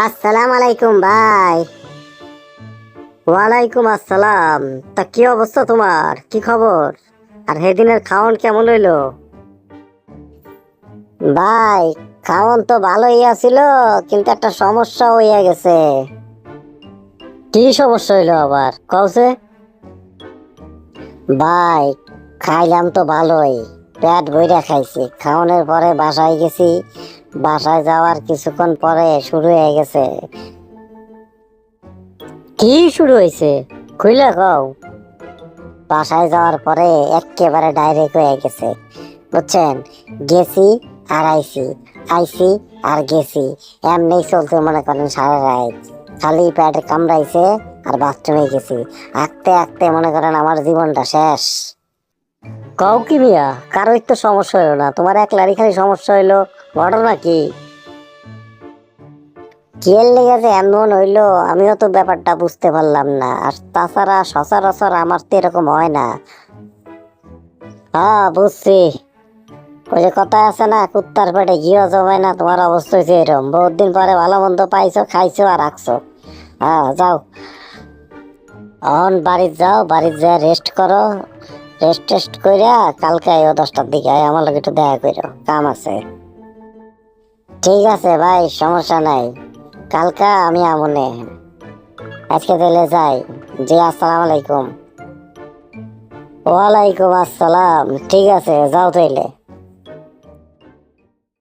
আসসালাম আলাইকুম ভাই। ওয়ালাইকুম আসসালাম। তা কি অবস্থা তোমার? কি খবর? আর সেদিনের খাওন কেমন হইল ভাই, খাওন তো ভালোই আছিল, কিন্তু একটা সমস্যা হইয়া গেছে। কি সমস্যা হইল আবার? কওছে ভাই, খাইলাম তো ভালোই। পেট বইরা খাইছি। খাওয়ানোর পরে বাসায় গেছি। বাসায় যাওয়ার কিছুক্ষণ পরে শুরু হয়ে গেছে। কি শুরু হয়েছে? খুইলা কও। বাসায় যাওয়ার পরে একেবারে ডাইরেক্ট হয়ে গেছে। বুঝছেন? গেছি আর আইসি আইসি আর গেছি। এমনি চলতে মনে করেন সারা রাত। খালি পেটে কামড়াইছে আর বাথরুমে গেছি। আঁকতে আঁকতে মনে করেন আমার জীবনটা শেষ। কও কি মিয়া? কারোই তো সমস্যা হলো না। তোমার একলারই খালি সমস্যা হইল। ঘটনা কি? কেল লেগেছে এমন হইল, আমিও তো ব্যাপারটা বুঝতে পারলাম না। আর তাছাড়া সচরাচর আমার তো এরকম হয় না। হ্যাঁ বুঝছি। ওই যে কথা আছে না, কুত্তার পেটে ঘিও জমায় না, তোমার অবস্থা হয়েছে এরকম বহুত দিন পরে ভালো মন্দ পাইছো, খাইছো আর রাখছো। হ্যাঁ যাও। অন বাড়িতে যাও, বাড়িতে যা রেস্ট করো। রেস্ট টেস্ট কইরা কালকে আইও দশটার দিকে আয় আমার লোক একটু দেখা করো কাম আছে। ঠিক আছে ভাই, সমস্যা নাই। কালকে আমি আমনে আজকে তাহলে যাই। জি, আসসালামু আলাইকুম। ওয়ালাইকুম আসসালাম। ঠিক আছে, যাও তাইলে।